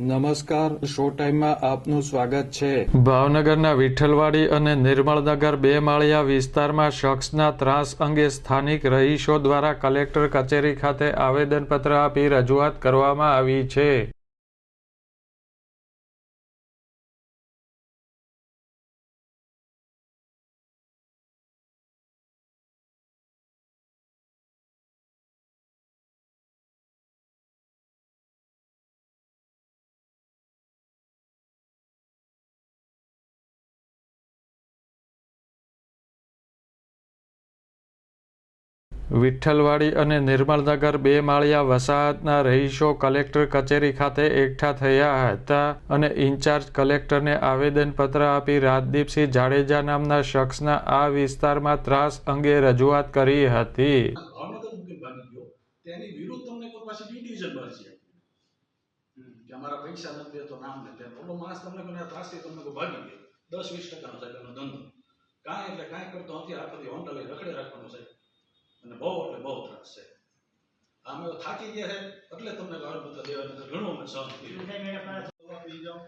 નમસ્કાર, શો ટાઈમમાં આપનું સ્વાગત છે. ભાવનગરના વિઠ્ઠલવાડી અને નિર્મળનગર બે માળિયા વિસ્તારમાં શખ્સના ત્રાસ અંગે સ્થાનિક રહીશો દ્વારા કલેક્ટર કચેરી ખાતે આવેદનપત્ર આપી રજૂઆત કરવામાં આવી છે. વિઠ્ઠલવાડી અને નિર્મળનગર બે માળિયા વસાહતના રહીશો કલેક્ટર કચેરી ખાતે એકઠા થયા હતા અને ઇન્ચાર્જ કલેક્ટરને આવેદનપત્ર આપી રાજદીપસિંહ જાડેજા નામના શખ્સના આ વિસ્તારમાં ત્રાસ અંગે રજૂઆત કરી હતી. દસ વીસ ટકાનો સાહેબ એનો ધંધો. કાંઈ એટલે કાંઈ કરતો નથી. આખો હોન્ડલે રખડે રાખવાનો સાહેબ. અને બહુ એટલે બહુ ત્રાસ છે. આમે તો થાકી ગયા છે એટલે તમને આવેદનપત્ર દેવા નથી ઘણું અમે સહન કર્યું. દવા પી જાઓ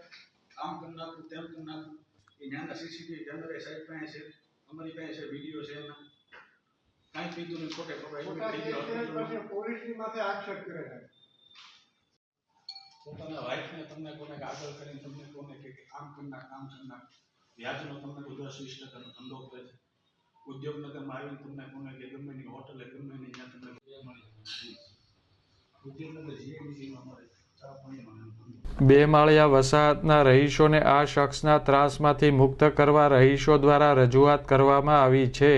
આમ કરી નાખું તેમ કરી નાખું. એ નાના સીસીટીવી કેમેરા સાહેબ પાસે છે અમારી પાસે છે વીડિયો છે એના. કાંઈ પીધું નહીં ખોટે ખોટા પોતા થઈ ગયો એક્સિડન્ટ પછી પોલીસની માથે આક્ષેપ કરે છે. પોતાના વાઈફને તમને કોને આગળ કરીને તમને કોને કે કે આમ કરી નાખ આમ કરી નાખ. વ્યાજનો તમને કોઈ દસ વીસ ટકાનો ધંધો કરે છે. ઉદ્યોગનગરમાં આવીને તમને કોને કે ગમે એની હોટલે, ગમે ની ત્યાં તમને ઉદ્યોગનગર જીએમડીસીમાં મળે બે માળિયા વસાહતના રહીશોને આ શખ્સના ત્રાસમાંથી મુક્ત કરવા રહીશો દ્વારા રજૂઆત કરવામાં આવી છે.